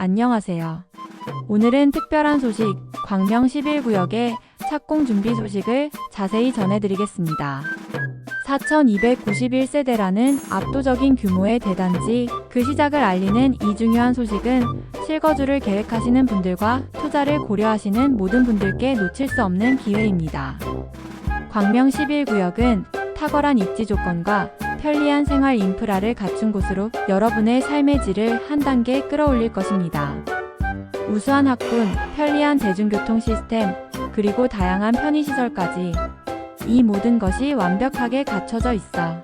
안녕하세요. 오늘은 특별한 소식, 광명 11구역의 착공 준비 소식을 자세히 전해드리겠습니다. 4291세대라는 압도적인 규모의 대단지, 그 시작을 알리는 이 중요한 소식은 실거주를 계획하시는 분들과 투자를 고려하시는 모든 분들께 놓칠 수 없는 기회입니다. 광명 11구역은 탁월한 입지 조건과 편리한 생활 인프라를 갖춘 곳으로 여러분의 삶의 질을 한 단계 끌어올릴 것입니다. 우수한 학군, 편리한 대중교통 시스템, 그리고 다양한 편의시설까지 이 모든 것이 완벽하게 갖춰져 있어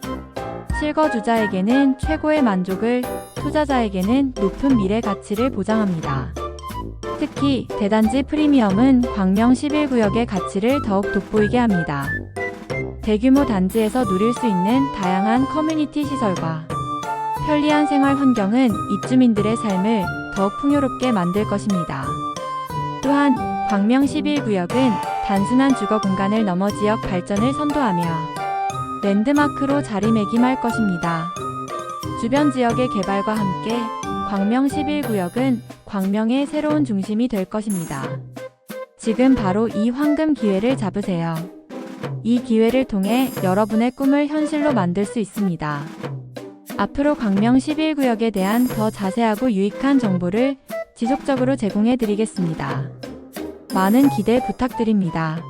실거주자에게는 최고의 만족을, 투자자에게는 높은 미래 가치를 보장합니다. 특히 대단지 프리미엄은 광명 11구역의 가치를 더욱 돋보이게 합니다. 대규모 단지에서 누릴 수 있는 다양한 커뮤니티 시설과 편리한 생활 환경은 입주민들의 삶을 더욱 풍요롭게 만들 것입니다. 또한 광명 11구역은 단순한 주거 공간을 넘어 지역 발전을 선도하며 랜드마크로 자리매김할 것입니다. 주변 지역의 개발과 함께 광명 11구역은 광명의 새로운 중심이 될 것입니다. 지금 바로 이 황금 기회를 잡으세요. 이 기회를 통해 여러분의 꿈을 현실로 만들 수 있습니다. 앞으로 광명 11구역에 대한 더 자세하고 유익한 정보를 지속적으로 제공해 드리겠습니다. 많은 기대 부탁드립니다.